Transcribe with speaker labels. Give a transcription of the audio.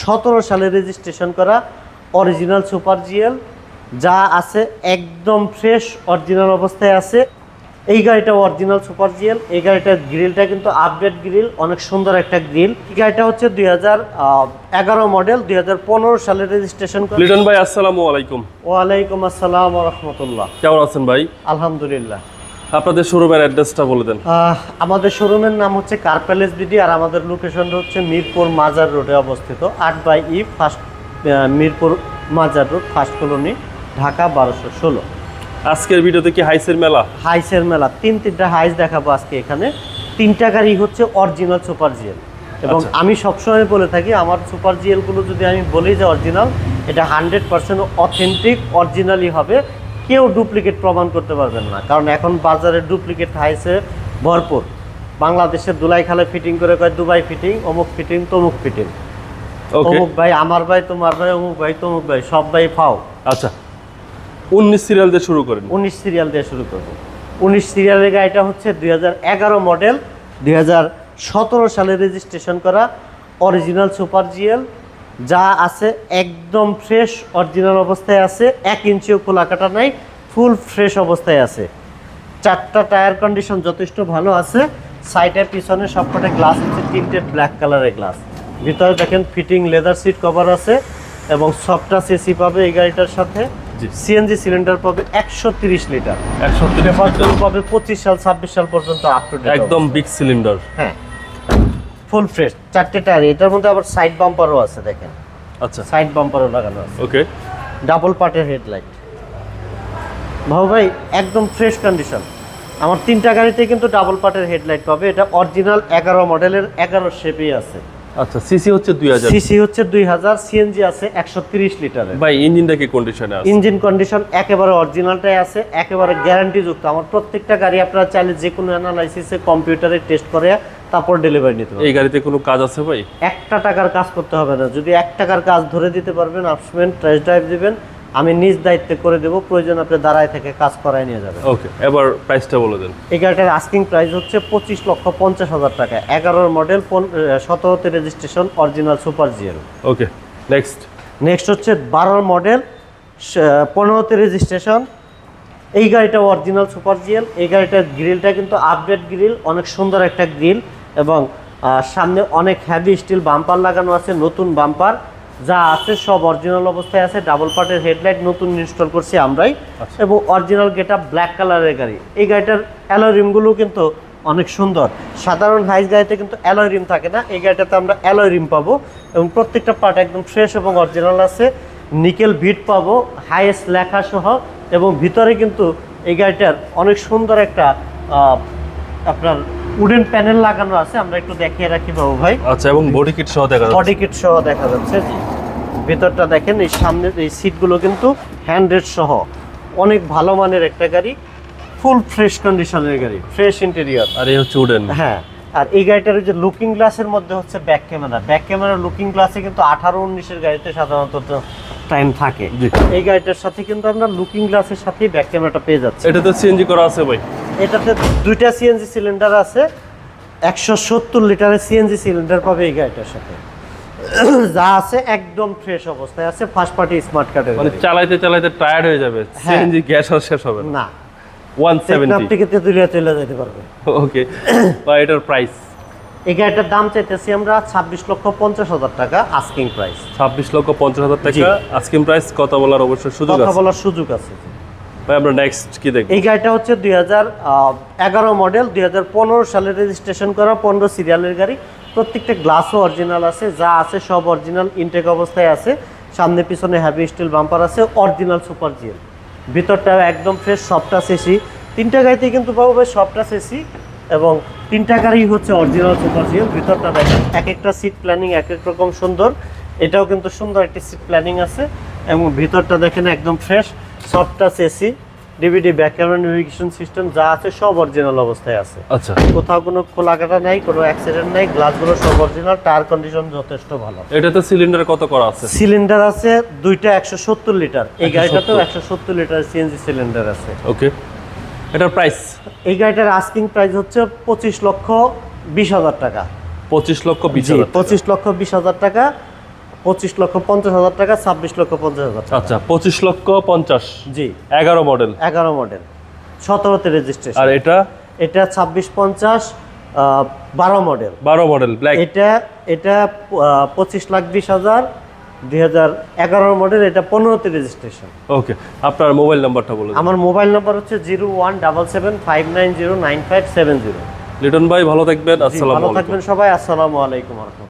Speaker 1: সতেরো সালে রেজিস্ট্রেশন করা অরিজিনাল সুপার জিএল যা আছে একদম ফ্রেশ অরিজিনাল অবস্থায় আছে। এই গাড়িটা অরিজিনাল সুপার জিএল এই গাড়িটার গ্রিলটা কিন্তু আপডেট গ্রিল অনেক সুন্দর একটা গ্রিল এই গাড়িটা হচ্ছে দুই হাজার এগারো মডেল দুই হাজার পনেরো সালে রেজিস্ট্রেশন
Speaker 2: লিটন ভাই আসসালামু আলাইকুম।
Speaker 1: ওয়ালাইকুম আসসালাম রহমতুল্লাহ।
Speaker 2: কেমন আছেন ভাই?
Speaker 1: আলহামদুলিল্লাহ।
Speaker 2: আপনাদের শোরুমের অ্যাড্রেসটা বলে দেন।
Speaker 1: আমাদের শোরুমের নাম হচ্ছে কার প্যালেস বিডি আর আমাদের লোকেশনটা হচ্ছে মিরপুর মাজার রোডে অবস্থিত। আট বাই ই ফার্স্ট মিরপুর মাজার রোড ফার্স্ট কলোনি ঢাকা বারোশো ষোলো।
Speaker 2: আজকের ভিডিওতে কি হাইসের মেলা?
Speaker 1: হাইসের মেলা। তিন তিনটা হাইস দেখাবো আজকে এখানে। তিনটা গাড়ি হচ্ছে অরিজিনাল সুপার জিএল এবং
Speaker 2: আচ্ছা।
Speaker 1: আমি সবসময় বলে থাকি আমার সুপার জিএলগুলো যদি আমি বলি যে অরিজিনাল এটা হান্ড্রেড পার্সেন্ট অথেন্টিক অরিজিনালই হবে। কেউ ডুপ্লিকেট প্রমাণ করতে পারবেন না। কারণ এখন বাজারে ডুপ্লিকেট হাইসে ভরপুর। বাংলাদেশের দুলাই খালে ফিটিং করে কয় দুবাই ফিটিং অমুক ফিটিং তমুক ফিটিং
Speaker 2: ওকে
Speaker 1: অমুক ভাই আমার ভাই তোমার ভাই অমুক ভাই তমুক ভাই সব ভাই ফাও।
Speaker 2: আচ্ছা। উনিশ সিরিয়াল দিয়ে শুরু করেন।
Speaker 1: উনিশ সিরিয়াল দিয়ে শুরু করব। উনিশ সিরিয়ালের গাড়িটা হচ্ছে দুই হাজার এগারো মডেল দুই হাজার সতেরো সালে রেজিস্ট্রেশন করা অরিজিনাল সুপার জিএল যা আছে একদম ফ্রেশ অরিজিনাল অবস্থায় আছে এক ইঞ্চিও খোলা কাটা নাই ফুল ফ্রেশ অবস্থায় আছে। চারটা টায়ার কন্ডিশন যথেষ্ট ভালো আছে সাইডের পিছনে সবকটা গ্লাস হচ্ছে তিনটে ব্ল্যাক কালারের গ্লাস ভিতরে দেখেন ফিটিং লেদার সিট কভার আছে এবং সফটা এসি পাবে এই গাড়িটার সাথে। সিএনজি সিলিন্ডার পাবে একশো তিরিশ লিটার
Speaker 2: একশো
Speaker 1: পেপারগুলো পাবে পঁচিশ সাল ছাব্বিশ সাল পর্যন্ত আপ টু
Speaker 2: একদম বিগ সিলিন্ডার
Speaker 1: হ্যাঁ। ফুল ফ্রেশ চারটে টায়ার এটার মধ্যে আবার সাইড বাম্পারও আছে দেখেন।
Speaker 2: আচ্ছা।
Speaker 1: সাইড বাম্পারও লাগানো আছে।
Speaker 2: ওকে
Speaker 1: ডাবল পার্টের হেডলাইট ভাও ভাই একদম ফ্রেশ কন্ডিশন আমার তিনটা গাড়িতে কিন্তু ডাবল পার্টের হেডলাইট পাবে। এটা অরিজিনাল এগারো মডেলের এগারো শেপেই আছে।
Speaker 2: আচ্ছা সিসি হচ্ছে দুই হাজার।
Speaker 1: সিসি হচ্ছে দুই হাজার সিএনজি আছে একশো তিরিশ লিটারের।
Speaker 2: ভাই ইঞ্জিনটা কি কন্ডিশনে আছে?
Speaker 1: ইঞ্জিন কন্ডিশন একেবারে অরিজিনালটাই আছে একেবারে গ্যারান্টি যুক্ত আমার প্রত্যেকটা গাড়ি আপনারা চাইলে যে কোনো অ্যানালাইসিসে কম্পিউটারে টেস্ট করে তারপর ডেলিভারি নিতে পারবেন
Speaker 2: এই গাড়িতে কোনো কাজ আছে ভাই?
Speaker 1: একটা টাকার কাজ করতে হবে না। যদি এক টাকার কাজ ধরে দিতে পারবেন আসবেন টেস্ট ড্রাইভ দিবেন আমি নিজ দায়িত্বে করে দেবো প্রয়োজন আপনি দাঁড়ায় থেকে কাজ করায় নিয়ে যাবেন।
Speaker 2: ওকে এবার প্রাইসটা বলে দেন।
Speaker 1: এই গাড়িটার আস্কিং প্রাইস হচ্ছে পঁচিশ লক্ষ পঞ্চাশ হাজার টাকা। এগারোর model সতেরোতে registration original super GL
Speaker 2: okay next
Speaker 1: next হচ্ছে বারোর মডেল পনেরোতে রেজিস্ট্রেশন এই গাড়িটা অরিজিনাল সুপার জিএল এই গাড়িটার গ্রিলটা কিন্তু আপডেট গ্রিল অনেক সুন্দর একটা গ্রিল এবং সামনে অনেক হ্যাভি স্টিল বাম্পার লাগানো আছে নতুন বাম্পার যা আছে সব অরিজিনাল অবস্থায় আছে ডাবল পার্টের হেডলাইট নতুন ইনস্টল করছি আমরাই।
Speaker 2: আচ্ছা।
Speaker 1: এবং অরিজিনাল গেটা ব্ল্যাক কালারের গাড়ি। এই গাড়িটার অ্যালয় রিমগুলো কিন্তু অনেক সুন্দর। সাধারণ হাইস গাড়িতে কিন্তু অ্যালয় রিম থাকে না এই গাড়িটাতে আমরা অ্যালয় রিম পাবো। এবং প্রত্যেকটা পার্ট একদম ফ্রেশ এবং অরিজিনাল আছে। নিকেল ভিট পাবো হাইয়েস্ট লেখা সহ। এবং ভিতরে কিন্তু এই গাড়িটার অনেক সুন্দর একটা আপনার উডেন প্যানেল লাগানো আছে আমরা একটু দেখিয়ে রাখি বাবু ভাই।
Speaker 2: আচ্ছা এবং বডি কিট সহ দেখা যাচ্ছে।
Speaker 1: বডি কিট সহ দেখা যাচ্ছে জি। ভিতরটা দেখেন এই সামনের এই সিটগুলো কিন্তু হ্যান্ডেড সহ। অনেক ভালো মানের একটা গাড়ি ফুল ফ্রেশ কন্ডিশনের গাড়ি ফ্রেশ ইন্টেরিয়র
Speaker 2: আর এই হচ্ছে উডেন
Speaker 1: হ্যাঁ আর এই গাড়িটার ওই যে লুকিং গ্লাসের মধ্যে হচ্ছে back camera back camera looking গ্লাসে কিন্তু আঠারো উনিশের গাড়িতে সাধারণত টাইম থাকে। এই গাড়িটার সাথে কিন্তু আমরা লুকিং গ্লাসের সাথেই ব্যাক ক্যামেরাটা পেয়ে যাচ্ছি।
Speaker 2: এটাতে সিএনজি করা আছে ভাই।
Speaker 1: এটাতে দুইটা সিএনজি সিলিন্ডার আছে। একশো সত্তর লিটারের সিএনজি সিলিন্ডার পাবে এই গাড়িটার সাথে। যা আছে একদম ফ্রেশ অবস্থায় আছে ফার্স্ট পার্টি স্মার্ট কার্ডের
Speaker 2: মানে চালাইতে চালাইতে টায়ার্ড হয়ে যাবে। সিএনজি গ্যাস আর শেষ হবে না।
Speaker 1: না।
Speaker 2: ওয়ান
Speaker 1: টেকনাফ
Speaker 2: সেভেন্টি
Speaker 1: থেকে তেঁতুলিয়া চলে যেতে পারবে।
Speaker 2: ওকে বা এটার প্রাইস
Speaker 1: এই গাড়িটার দাম চাইতেছি আমরা ছাব্বিশ লক্ষ পঞ্চাশ হাজার টাকা আস্কিং প্রাইস
Speaker 2: ছাব্বিশ লক্ষ পঞ্চাশ হাজার টাকা আস্কিং প্রাইস কথা বলার অবশ্যই সুযোগ
Speaker 1: কথা বলার সুযোগ আছে।
Speaker 2: ভাই, আমরা নেক্সট কি দেখব?
Speaker 1: এই গাড়িটা হচ্ছে দুই হাজার এগারো মডেল দুই হাজার পনেরো সালে রেজিস্ট্রেশন করা, পনেরো সিরিয়ালের গাড়ি। প্রত্যেকটা গ্লাসও অরিজিনাল আছে, যা আছে সব অরিজিনাল ইনটেক অবস্থায় আছে। সামনে পিছনে হ্যাভি স্টিল বাম্পার আছে অরিজিনাল সুপার জিএল ভিতরটা একদম ফ্রেশ সফটাস এসি। তিনটা গাড়িতে কিন্তু পাবো ভাই সফটাস এসি, এবং তিনটা গাড়ি হচ্ছে অরিজিনাল সুপার জিএল ভিতরটা দেখেন, এক একটা সিট প্ল্যানিং এক এক রকম সুন্দর। এটাও কিন্তু সুন্দর একটি সিট প্ল্যানিং আছে, এবং ভিতরটা দেখেন একদম fresh সফটাস AC DVD back camera navigation system যা আছে সব অরিজিনাল অবস্থায় আছে।
Speaker 2: আচ্ছা।
Speaker 1: কোথাও কোনো খোলা কাটা নাই কোনো অ্যাক্সিডেন্ট নাই গ্লাসগুলো সব অরিজিনাল টায়ার কন্ডিশন যথেষ্ট ভালো।
Speaker 2: এটাতে সিলিন্ডার কত করা আছে?
Speaker 1: সিলিন্ডার আছে দুইটা একশো সত্তর লিটার এই গাড়িটাতেও একশো সত্তর লিটার সিএনজি সিলিন্ডার আছে।
Speaker 2: ওকে এটার প্রাইস
Speaker 1: এই গাড়িটার আস্কিং প্রাইস হচ্ছে পঁচিশ লক্ষ বিশ হাজার টাকা।
Speaker 2: পঁচিশ লক্ষ বিশ
Speaker 1: জি
Speaker 2: হাজার টাকা।
Speaker 1: পঁচিশ লক্ষ বিশ হাজার টাকা। পঁচিশ লক্ষ পঞ্চাশ হাজার টাকা ছাব্বিশ লক্ষ পঞ্চাশ হাজার
Speaker 2: আচ্ছা পঁচিশ লক্ষ পঞ্চাশ।
Speaker 1: জি।
Speaker 2: এগারো মডেল
Speaker 1: এগারো মডেল সতেরোতে রেজিস্ট্রেশন
Speaker 2: আর এটা?
Speaker 1: এটা ছাব্বিশ পঞ্চাশ বারো মডেল
Speaker 2: বারো মডেল ব্ল্যাক
Speaker 1: এটা এটা পঁচিশ লাখ বিশ হাজার দুই হাজার এগারো মডেল এটা পনেরোতে রেজিস্ট্রেশন
Speaker 2: ওকে আপনার মোবাইল নাম্বারটা বলে দিন।
Speaker 1: আমার মোবাইল নাম্বার হচ্ছে zero one double seven five nine zero nine five seven zero.
Speaker 2: Liton ভাই ভালো থাকবেন আসসালামু
Speaker 1: ভালো থাকবেন সবাই আসসালামু আলাইকুম